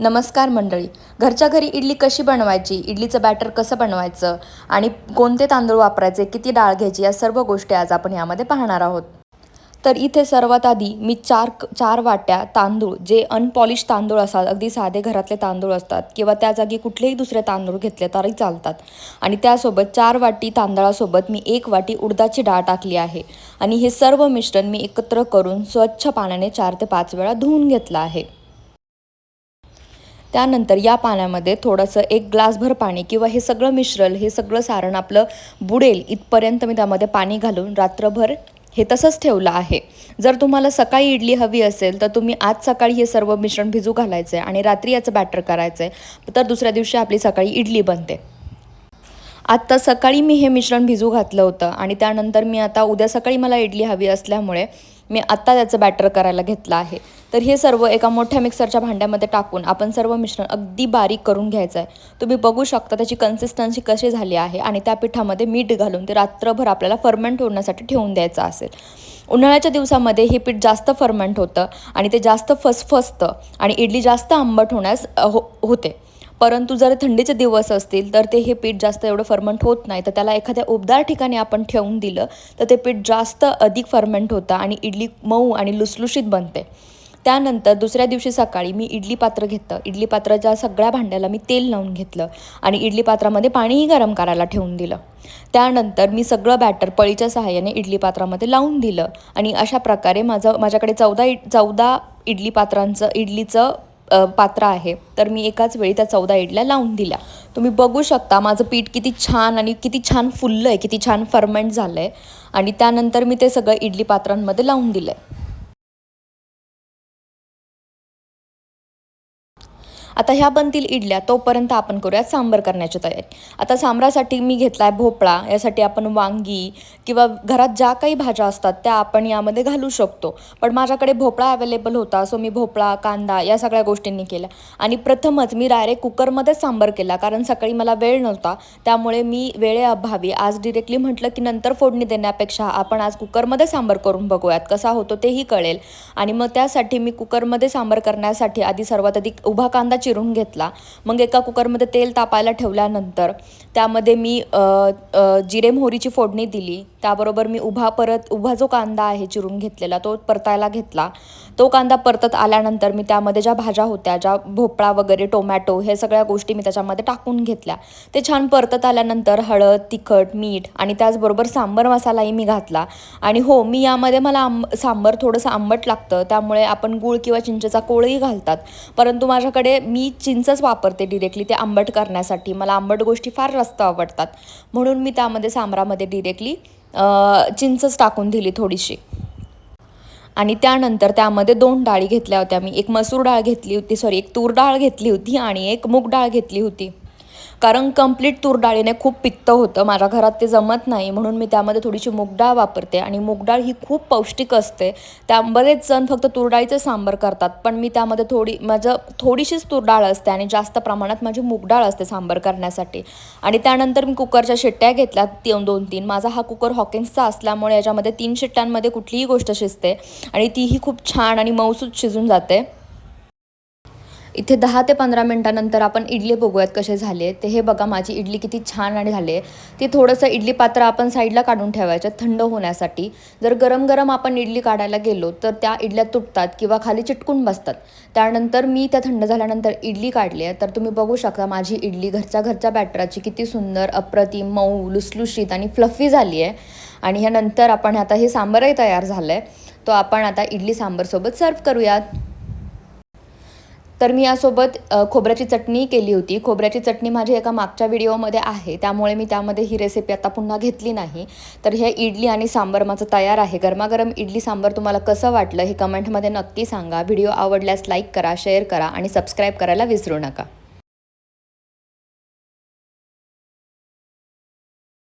नमस्कार मंडळी. घरच्या घरी इडली कशी बनवायची? इडलीचं बॅटर कसं बनवायचं? आणि कोणते तांदूळ वापरायचे? किती डाळ घ्यायची? या सर्व गोष्टी आज आपण यामध्ये पाहणार आहोत. तर इथे सर्वात आधी मी चार चार वाट्या तांदूळ जे अनपॉलिश तांदूळ असतात अगदी साधे घरातले तांदूळ असतात किंवा त्या जागी कुठलेही दुसरे तांदूळ घेतले तरी चालतात. आणि त्यासोबत चार वाटी तांदळासोबत मी एक वाटी उडदाची डाळ टाकली आहे. आणि हे सर्व मिश्रण मी एकत्र करून स्वच्छ पाण्याने चार ते पाच वेळा धुवून घेतलं आहे. त्यानंतर या पाण्यामध्ये थोडंसं एक ग्लासभर पाणी किंवा हे सगळं मिश्रल हे सगळं सारण आपलं बुडेल इथपर्यंत मी त्यामध्ये पाणी घालून रात्रभर हे तसंच ठेवलं आहे. जर तुम्हाला सकाळी इडली हवी असेल तर तुम्ही आज सकाळी हे सर्व मिश्रण भिजू घालायचं आहे आणि रात्री याचं बॅटर करायचं आहे तर दुसऱ्या दिवशी आपली सकाळी इडली बनते. आत्ता सकाळी मी हे मिश्रण भिजू घातलं होतं आणि त्यानंतर मी आता उद्या सकाळी मला इडली हवी असल्यामुळे मी आत्ता त्याचं बॅटर करायला घेतलं आहे. तर हे सर्व एका मोठ्या मिक्सरच्या भांड्यामध्ये टाकून आपण सर्व मिश्रण अगदी बारीक करून घ्यायचं आहे. तुम्ही बघू शकता त्याची कन्सिस्टन्सी कशी झाली आहे आणि त्या पिठामध्ये मीठ घालून ते रात्रभर आपल्याला फर्मेंट होण्यासाठी ठेवून द्यायचं असेल. उन्हाळ्याच्या दिवसामध्ये हे पीठ जास्त फर्मेंट होतं आणि ते जास्त फसफसतं आणि इडली जास्त आंबट होण्यास हो होते. परंतु जर थंडीचे दिवस असतील तर ते हे पीठ जास्त एवढं फर्मेंट होत नाही. तर त्याला एखाद्या उबदार ठिकाणी आपण ठेवून दिलं तर ते पीठ जास्त अधिक फर्मेंट होतं आणि इडली मऊ आणि लुसलुशीत बनते. त्यानंतर दुसऱ्या दिवशी सकाळी मी इडली पात्र घेतलं. इडली पात्राच्या सगळ्या भांड्याला मी तेल लावून घेतलं आणि इडली पात्रामध्ये पाणीही गरम करायला ठेवून दिलं. त्यानंतर मी सगळं बॅटर पळीच्या सहाय्याने इडली पात्रामध्ये लावून दिलं आणि अशा प्रकारे माझं माझ्याकडे चौदा इड चौदा इडली पात्रांचं इडलीचं पात्र आहे. तर मी एकाच वेळी त्या चौदा इडल्या लावून दिल्या. तुम्ही बघू शकता माझं पीठ किती छान आणि किती छान फुललं आहे किती छान फर्मेंट झालं आहे आणि त्यानंतर मी ते सगळं इडली पात्रांमध्ये लावून दिलं आहे आता ह्या बनतील इडल्या तोपर्यंत आपण करूयात सांबर करण्याची तयारी. आता सांबरासाठी मी घेतला आहे भोपळा यासाठी आपण वांगी किंवा घरात ज्या काही भाज्या असतात त्या आपण यामध्ये घालू शकतो. पण माझ्याकडे भोपळा अवेलेबल होता सो मी भोपळा कांदा या सगळ्या गोष्टींनी केल्या आणि प्रथमच मी डायरेक्ट कुकरमध्येच सांबर केला कारण सकाळी मला वेळ नव्हता. त्यामुळे मी वेळेअभावी आज डिरेक्टली म्हटलं की नंतर फोडणी देण्यापेक्षा आपण आज कुकरमध्ये सांबर करून बघूयात कसा होतो तेही कळेल. आणि मग त्यासाठी मी कुकरमध्ये सांबर करण्यासाठी आधी सर्वात अधिक उभा कांदा चिरून घेतला. मग एका कुकरमध्ये तेल तापायला ठेवल्यानंतर त्यामध्ये मी जिरे मोहरीची फोडणी दिली. त्याबरोबर मी उभा परत उभा जो कांदा आहे चिरून घेतलेला तो परतायला घेतला. तो कांदा परतत आल्यानंतर मी त्यामध्ये ज्या भाज्या होत्या ज्या भोपळा वगैरे टोमॅटो हे सगळ्या गोष्टी मी त्याच्यामध्ये टाकून घेतल्या. ते छान परतत आल्यानंतर हळद तिखट मीठ आणि त्याचबरोबर सांबर मसालाही मी घातला. आणि हो मी यामध्ये मला आंब सांबर थोडंसं आंबट लागतं. त्यामुळे आपण गूळ किंवा चिंचेचा कोळही घालतात. परंतु माझ्याकडे मी चिंचच वापरते डिरेक्टली ते आंबट करण्यासाठी. मला आंबट गोष्टी फार जास्त आवडतात. म्हणून मी त्यामध्ये सांबरामध्ये डिरेक्टली चिंचच टाकून दिली थोडीशी. आणि त्यानंतर त्यामध्ये दोन डाळी घेतल्या होत्या मी. एक मसूर डाळ घेतली होती सॉरी एक तूर डाळ घेतली होती आणि एक मूग डाळ घेतली होती. कारण कंप्लीट तूर डाळीने खूप पित्त होतं. माझ्या घरात ते जमत नाही. म्हणून मी त्यामध्ये थोडीशी मुगडाळ वापरते. आणि मुगडाळ ही खूप पौष्टिक असते. त्या बरेच जण फक्त तुरडाळीचे सांबर करतात. पण मी त्यामध्ये थोडी माझं थोडीशीच तूर डाळ असते आणि जास्त प्रमाणात माझी मुगडाळ असते सांबर करण्यासाठी. आणि त्यानंतर मी कुकरच्या शिट्ट्या घेतल्या दोन तीन. माझा हा कुकर हॉकिन्सचा असल्यामुळे याच्यामध्ये तीन शिट्ट्यांमध्ये कुठलीही गोष्ट शिजते. आणि तीही खूप छान आणि मऊसूद शिजून जाते. इथे दहा ते पंधरा मिनटानंतर आपण इडली बघूयात कसे झाले ते हे बघा माझी इडली किती छान आणि झाली आहे. ती थोडंसं इडली पात्र आपण साईडला काढून ठेवायचं थंड होण्यासाठी. जर गरम गरम आपण इडली काढायला गेलो तर त्या इडल्या तुटतात किंवा खाली चिटकून बसतात. त्यानंतर मी त्या थंड झाल्यानंतर इडली काढली आहे. तर तुम्ही बघू शकता माझी इडली घरच्या घरच्या बॅटराची किती सुंदर अप्रतिम मऊ लुसलुशीत आणि फ्लफी झाली आहे. आणि ह्यानंतर आपण आता हे सांबरही तयार झालं आहे तो आपण आता इडली सांबरसोबत सर्व करूयात. तर मी यासोबत खोबऱ्याची चटणी केली होती. खोबऱ्याची चटणी माझी एका मागच्या व्हिडिओमध्ये आहे. त्यामुळे मी त्यामध्ये ही रेसिपी आता पुन्हा घेतली नाही. तर हे इडली आणि सांबर माझं तयार आहे. गरमागरम इडली सांबर तुम्हाला कसं वाटलं हे कमेंटमध्ये नक्की सांगा. व्हिडिओ आवडल्यास लाईक करा शेअर करा आणि सबस्क्राईब करायला विसरू नका.